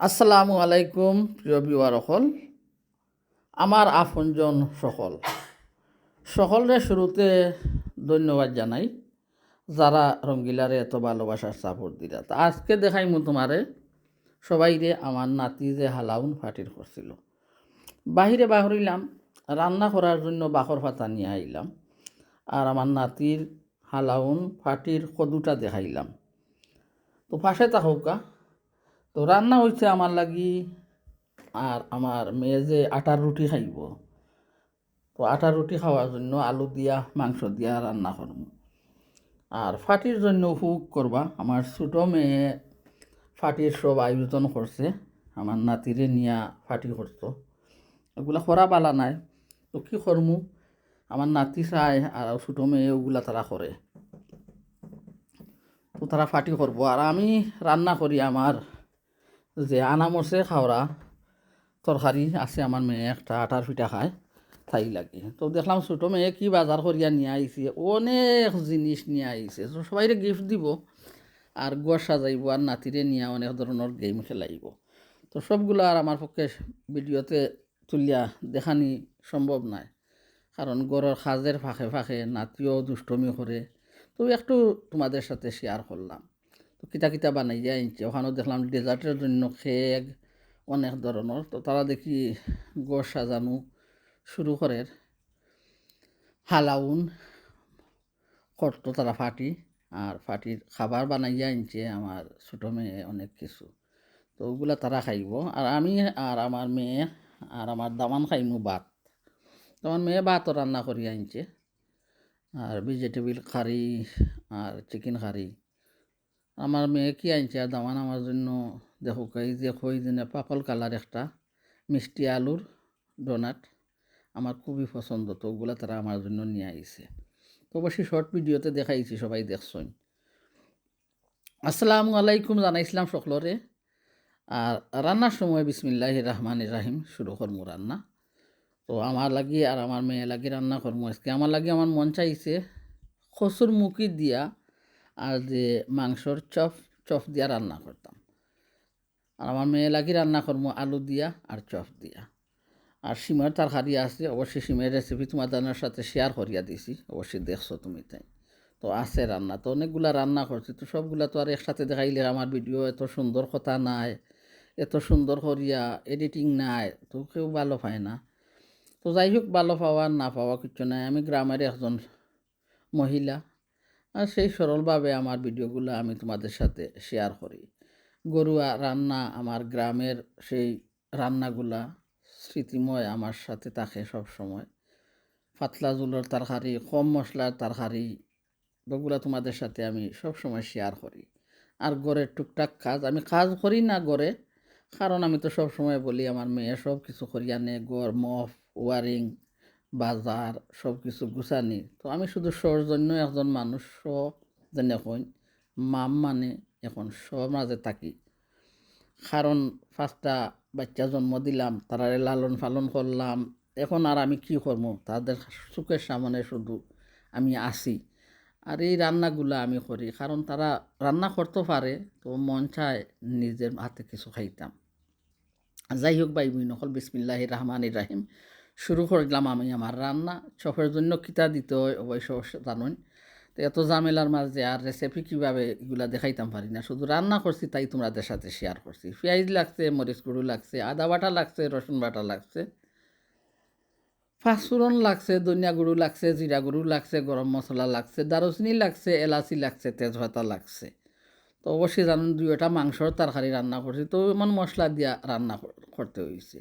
আসসালামু আলাইকুম, প্রিয় বিওয়ারসকল আমার আপনজন সকল। সকলের শুরুতে ধন্যবাদ জানাই, যারা রঙ্গিলারে এত ভালোবাসার সাপোর্ট দিলা। তা আজকে দেখাইমু তোমারে, সবাইরে আমার নাতি যে হালাউন ফাটির করছিল। বাহিরে বাহরিলাম, রান্না করার জন্য বাখর পাতা নিয়ে আইলাম, আর আমার নাতির হালাউন ফাটির কদুটা দেখাইলাম। তো পাশে থাকুকা তো রান্না হয়েছে আমার লাগি আর আমার মেয়ে যে আটার রুটি খাইব। তো আটার রুটি খাওয়ার জন্য আলু দিয়া, মাংস দিয়া রান্না করব। আর ফাটির জন্য হুক করবা। আমার ছোটো মেয়ে ফাটির সব আয়োজন করছে। আমার নাতিরে নিয়া ফাটি করতো। ওগুলা করা পালা নাই। তো কী করমু? আমার নাতি চায় আর ছোটো মেয়ে ওগুলা তারা করে। তো তারা ফাটি করব। আর আমি রান্না করি আমার যে আনামরসে খাওয়া তরকারি আছে আমার মেয়ে একটা আটার পিঠা খায়, তাই লাগে। তো দেখলাম ছোটো মেয়ে কি বাজার করিয়া নিয়ে আইছে অনেক জিনিস নিয়ে আইছে তো সবাইরে গিফট দিব আর গোয়া সাজাইব আর নাতিরে নিয়ে অনেক ধরনের গেম খেলাইব। তো সবগুলো আর আমার পক্ষে ভিডিওতে তুলিয়া দেখানি সম্ভব নাই। কারণ গড়ের সাজের ফাঁকে ফাঁকে নাতিও দুষ্টমি করে তো একটু তোমাদের সাথে শেয়ার করলাম। কিতা কিতা বানাইয়া আনছে ওখানেও দেখলাম ডেজার্টের জন্য কেক অনেক ধরনের। তো তারা দেখি গড় সাজানো শুরু করে। হালাউন করতো তারা ফাটি, আর ফাটির খাবার বানাইয়া আনছে আমার ছোটো মেয়ে অনেক কিছু। তো ওগুলা তারা খাইব। আর আমি আর আমার মেয়ে আর আমার দামান খাইমু ভাত। তো আমার মেয়ে ভাতও রান্না করি আনছে আর ভেজিটেবিল কারি আর চিকেন কারি আমার মেয়ে কি আনছে? দামান আমার জন্য দেখো, এই যে কই দিনে পাপল কালার একটা মিষ্টি আলুর ডোনাট আমার খুবই পছন্দ, তো ওগুলো তারা আমার জন্য নিয়ে আইছে। তো অবশ্যই শর্ট ভিডিওতে দেখাইছি, সবাই দেখছই। আসসালামু আলাইকুম, জানাইছিলাম সকলরে। আর রান্নার সময় বিসমিল্লাহ রহমান রাহিম, শুরু করমু রান্না। তো আমার লাগি আর আমার মেয়ে লাগি রান্না করমু আজকে। আমার লাগি আমার মন চাইছে খসুর মুখি দিয়া আর যে মাংসর চপ চপ দিয়া রান্না করতাম। আর আমার মেয়ে লাগি রান্না করব আলু দিয়া আর চপ দিয়া। আর সিমের তরকারি আছে, অবশ্যই সিমের রেসিপি তোমার তোমাদের সাথে শেয়ার করিয়া দিছি, অবশ্যই দেখছ তুমি তাই। তো আছে রান্না, তো অনেকগুলা রান্না করছি, তো সবগুলা তো আর একসাথে দেখাইলে আমার ভিডিও এত সুন্দর কথা নাই, এত সুন্দর করিয়া এডিটিং নাই, তো কেউ ভালো পায় না। তো যাই হোক, ভালো পাওয়া না পাওয়া কিছু নাই। আমি গ্রামের একজন মহিলা আর সেই সরলভাবে আমার ভিডিওগুলো আমি তোমাদের সাথে শেয়ার করি। গরুয়া রান্না আমার গ্রামের সেই রান্নাগুলা স্মৃতিময় আমার সাথে থাকে সব সময় পাতলা জুলোর তরকারি, কম মশলার তরকারি ওগুলো তোমাদের সাথে আমি সব সময় শেয়ার করি। আর গড়ের টুকটাক কাজ, আমি কাজ করি না গড়ে কারণ আমি তো সব সময় বলি আমার মেয়ে সব কিছু করি আনে গড় মফ, ওয়ারিং বাজার সব কিছু গুছানি। তো আমি শুধু শোর জন্য একজন মানুষ যেনে কই মাম মানে এখন সবার মাঝে থাকি। কারণ পাঁচটা বাচ্চা জন্ম দিলাম, তারারে লালন পালন করলাম। এখন আর আমি কি করব? তাদের চোখের সামনে শুধু আমি আসি। আর এই রান্নাগুলো আমি করি, কারণ তারা রান্না করতে পারে, তো মন চায় নিজের হাতে কিছু খাইতাম। যাই হোক বুই নকল বিসমিল্লাহ রহমান রাহিম। শুরু করলাম আমি আমার রান্না। চফের জন্য কিতা দিতে হয় অবশ্য জানুন তো এত ঝামেলার মাঝে আর রেসিপি কীভাবে এগুলা দেখাইতাম পারি না। শুধু রান্না করছি, তাই তোমাদের সাথে শেয়ার করছি। পেঁয়াজ লাগছে, মরিচ গুঁড়ো লাগছে, আদা বাটা লাগছে, রসুন বাটা লাগছে। ফাঁসফোড়ন লাগছে, ধনিয়া গুঁড়ো লাগছে, জিরা গুঁড়ো লাগছে, গরম মশলা লাগছে, দারুচিনি লাগছে, এলাচি লাগছে, তেজপাতা লাগছে। তো অবশ্যই জানুন, দুইটা মাংসর তরকারি রান্না করছি। তো এমন মশলা দিয়া রান্না করতে হয়েছে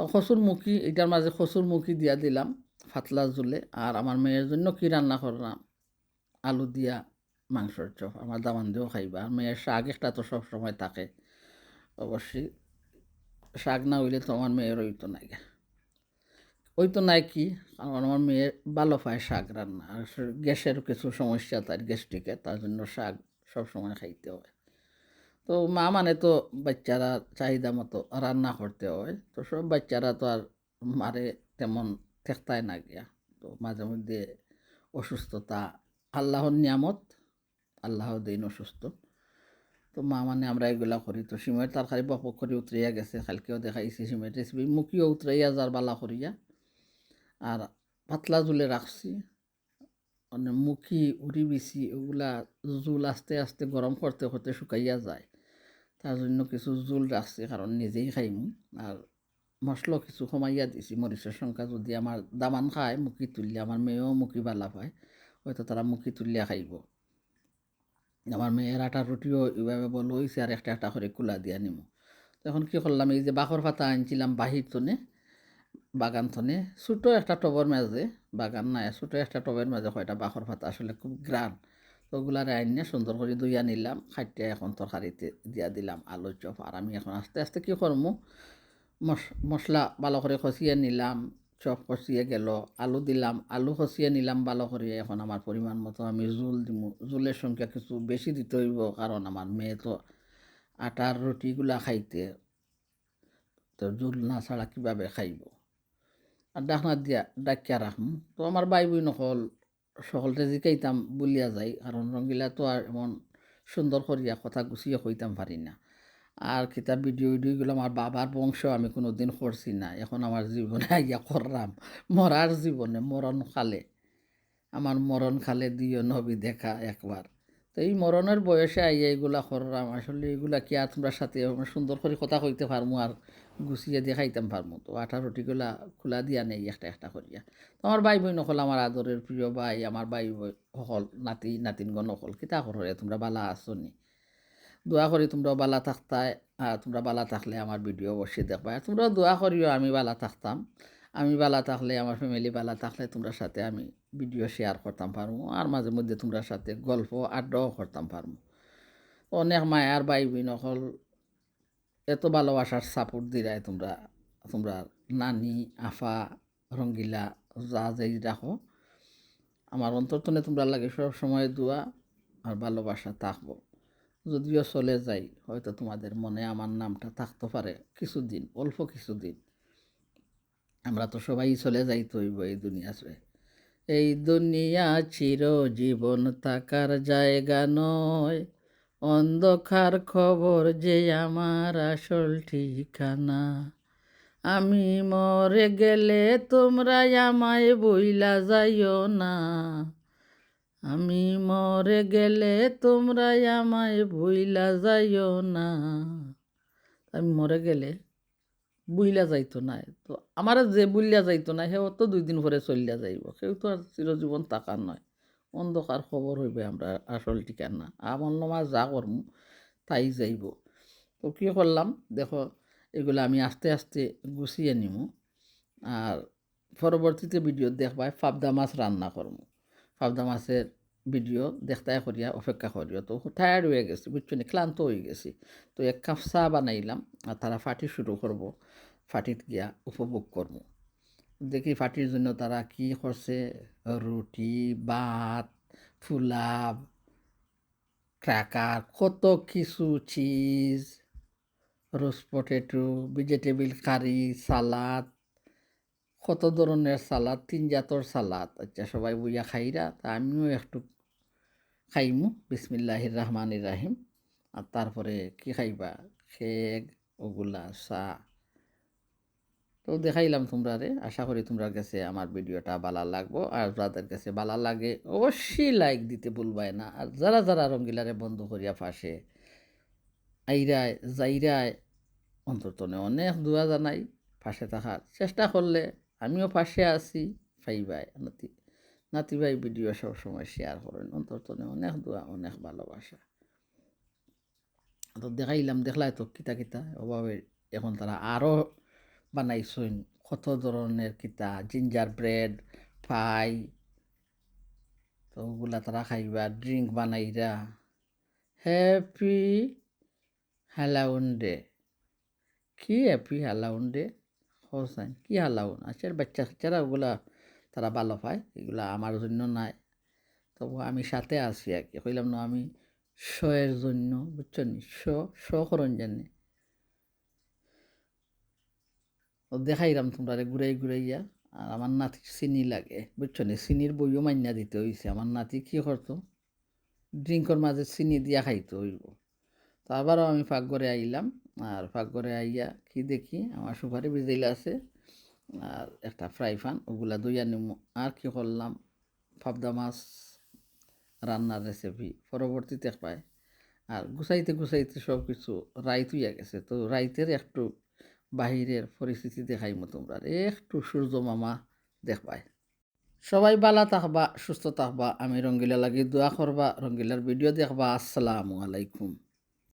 তো খসুর মুখি এটার মাঝে খসুর মুখি দিয়া দিলাম ফাতলা জুলে আর আমার মেয়ের জন্য কি রান্না করলাম? আলু দিয়া মাংসর চপ। আমার দামান দিয়েও খাইবা। আর মেয়ের শাক একটা তো সব সময় থাকে, অবশ্যই। শাক না হইলে তো আমার মেয়ের ওই তো নাই ওই তো নাই কি? কারণ আমার মেয়ে ভালো পায় শাক রান্না। আর গ্যাসের কিছু সমস্যা তার গ্যাস্ট্রিকে, তার জন্য শাক সব সময় খাইতে হয়। তো মা মানে তো বাচ্চারা চাহিদা মতো রান্না করতে হয়। তো সব বাচ্চারা তো আর মারে তেমন থেকতায় না গিয়া। তো মাঝে মধ্যে অসুস্থতা, আল্লাহর নিয়ামত আল্লাহ দিন অসুস্থ। তো মা মানে আমরা এগুলা করি। তো সিমের তরকারি বক বক করে উতরাইয়া গেছে, কালকেও দেখাইছি সিমের রেসিপি। মুখিও উতরাইয়া যার বালা করিয়া। আর পাতলা জুলে রাখছি। মানে মুখি, উড়ি বিছি ওগুলা জুল আস্তে আস্তে গরম করতে করতে শুকাইয়া যায়। তার জন্য কিছু জোল রাখছি কারণ নিজেই খাইমু। আর মশলা কিছু কমাইয়া দিছি মরিচের সংখ্যা যদি আমার দামান খায়, মুখি তুললে আমার মেয়েও মুখি বালা পায়, হয়তো তারা মুখি তুলিয়া খাইব। আমার মেয়ের আটা রুটিও এভাবে বলো হয়েছে আর একটা একটা করে কুলা দিয়া নিমু তখন কি করলাম এই যে বাখর পাতা আনছিলাম বাহির তনে বাগান থনে ছোটো একটা টবের মাঝে বাগান নাই, ছোটো একটা টবের মাঝে কয়টা বাখর পাতা আসলে খুব গ্রান তো ওগুলারে আইনে সুন্দর করে দুইয়া নিলাম খাইতে এখন তরকারিতে দিয়া দিলাম আলু চপ, আর আমি এখন আস্তে আস্তে কী করব মশ, মশলা ভালো করে খসিয়ে নিলাম, চপ খসিয়ে গেল, আলু দিলাম, আলু খসিয়ে নিলাম ভালো করে, এখন আমার পরিমাণ মতো আমি জোল দিমু। জোলের সংখ্যা কিছু বেশি দিতে হইব, কারণ আমার মেয়ে তো আটার রুটিগুলা খাইতে, তো জোল না ছাড়া কীভাবে খাইব? আর ডাকনা দিয়া ডাকিয়া রাখম। তো আমার বাই বই নকল সকলতে জিকাইতাম বলিয়া যায় কারণ রঙিলা তো আর এমন সুন্দর করিয়া কথা গুছিয়ে কইতাম পারি না। আর কিতাব ভিডিও ভিডিওগুলো আমার বাবার বংশ আমি কোনো দিন করছি না, এখন আমার জীবনে আইয়া করলাম মরার জীবনে মরণ খালে আমার মরণ খালে দিও নবী দেখা একবার তো এই মরণের বয়সে আইয়া এগুলা করলাম আসলে এগুলা কি আর তোমরা সাথে সুন্দর করে কথা কইতে পারমু আর গুছিয়ে দিয়ে খাইতাম পারমু তো আঠা রুটিগুলা খোলা দিয়া নেই একটা একটা করিয়া। তো আমার ভাই বই নকল আমার আদরের প্রিয় ভাই, আমার ভাই বই সকল নাতি, নাতিনগণ নকল কিতা করে তোমরা বালা আছো নি? দোয়া করি তোমরা বালা থাকতায় আর তোমরা বালা থাকলে আমার ভিডিও অবশ্যই দেখবা। আর তোমরা দোয়া করিও আমি বালা থাকতাম। আমি বালা থাকলে, আমার ফ্যামিলি বালা থাকলে তোমরা সাথে আমি ভিডিও শেয়ার করতাম পারব আর মাঝে মধ্যে তোমরা সাথে গল্প, আড্ডাও করতাম পারব অনেক মায়ার বাই বোন হল এত ভালোবাসার সাপোর্ট দিরাই তোমরা তোমরা নানি, আফা, রঙ্গিলা, যা যাই রাখো, আমার অন্তর্তনে তোমরা লাগে সব সময় দোয়া আর ভালোবাসা থাকব। যদিও চলে যাই, হয়তো তোমাদের মনে আমার নামটা থাকতে পারে, কিছুদিন, অল্প কিছুদিন। আমরা তো সবাই চলে যাই তৈব এই দুনিয়া ছেড়ে এই দুনিয়া চির জীবন থাকার জায়গা নয়। অন্ধকার খবর যে আমার আসল ঠিকানা। আমি মরে গেলে তোমরা আমায় বইলা যাইও না। আমি মরে গেলে তোমরা আমায় বইলা যাইও না। আমি মরে গেলে বুইলা যাইতো না। তো আমার যে বুইলা যাইতো না, সেও তো দুই দিন পরে চলিয়া যাইব। সেও তো আর চিরজীবন তাকার নয়। অন্ধকার খবর হইবে আমরা, আসল ঠিকানা। আমার নমা যা করম, তাই যাইব। তো কী করলাম, দেখো, এগুলো আমি আস্তে আস্তে গুছিয়ে নিমু আর পরবর্তীতে ভিডিও দেখবায় ফাবদা মাছ রান্না করব ফাবদা মাছের ভিডিও দেখতে করিয়া অপেক্ষা করিয়া তো টায়ার্ড হয়ে গেছি, বুঝছ নি? ক্লান্ত হয়ে গেছি। তো এক কাপ চা বানাইলাম আর তারা ফাটি শুরু করব। ফাটিত গিয়া উপভোগ করব দেখি ফাটির জন্য তারা কি করছে? রুটি, ভাত ফুলাব ক্র্যাকার কত কিছু চিজ রোজ পটেটো ভেজিটেবিল কারি সালাদ কত ধরনের সালাদ তিন জাতর সালাদ আচ্ছা সবাই বইয়া খাইরা, তা আমিও একটু খাইমু। বিসমিল্লাহ রহমান রাহিম। আর তারপরে কি খাইবা? খেক ওগুলা, চা। তো দেখাইলাম তোমরা রে আশা করি তোমরা কাছে আমার ভিডিওটা ভালো লাগবো। আর যাদের কাছে ভালো লাগে, অবশ্যই লাইক দিতে ভুলবাই না। আর যারা যারা রঙ্গিলারে বন্ধ করিয়া ফাঁসে আইরায় যাইরায় অন্তর্তনে অনেক দোয়া জানাই, ফাঁসে থাকার চেষ্টা করলে আমিও পাশে আছি, ভাই নাতি নাতি ভাই ভিডিও সব সময় শেয়ার করেন। অন্তত অনেক দোয়া, অনেক ভালোবাসা। তো দেখাইলাম দেখলাই তো কিতা কিতা, অভাবে এখন তারা আরও বানাইছেন কত ধরনের কিতা? জিঞ্জার ব্রেড পাই তো ওগুলা তারা খাইবা ড্রিঙ্ক বানাইরা। হ্যাপি হ্যালাউন ডে কি হ্যাপি হ্যালাউন ডে হোসাইন কি হালাউন আছে বাচ্চা কাচ্চারা ওগুলা তারা ভালো পায়, এগুলা আমার জন্য নাই। তবু আমি সাথে আছি আর কি। কইলাম না, আমি শয়ের জন্য, বুঝছ নি? শ শ করন জানি। দেখাইলাম তোমরা ঘুরাই ঘুরাইয়া। আর আমার নাতি চিনি লাগে, বুঝছ নি? চিনির বইও মান্যা দিতে হয়েছে আমার নাতি কী করতো? ড্রিঙ্কর মাঝে চিনি দিয়া খাইতে হইব। তো আবারও আমি পাকঘরে আইলাম। আর পাকঘরে আইয়া কি দেখি? আমার সুপারি ভিজাইলা আছে। আর একটা ফ্রাই পান, ওগুলা দুইয়া নিমু। আর কি করলাম? পাবদা মাছ রান্নার রেসিপি পরবর্তীতে পায়। আর গুছাইতে গুছাইতে সব কিছু রাইত হইয়া গেছে। তো রাইতের একটু বাহিরের পরিস্থিতি দেখাই দেখাইমো তোমরা একটু সূর্য মামা দেখবাই। সবাই বালা থাকবা, সুস্থ থাকবা, আমি রঙ্গিলা লাগিয়ে দোয়া করবা, রঙ্গিলার ভিডিও দেখবা। আসসালামু আলাইকুম।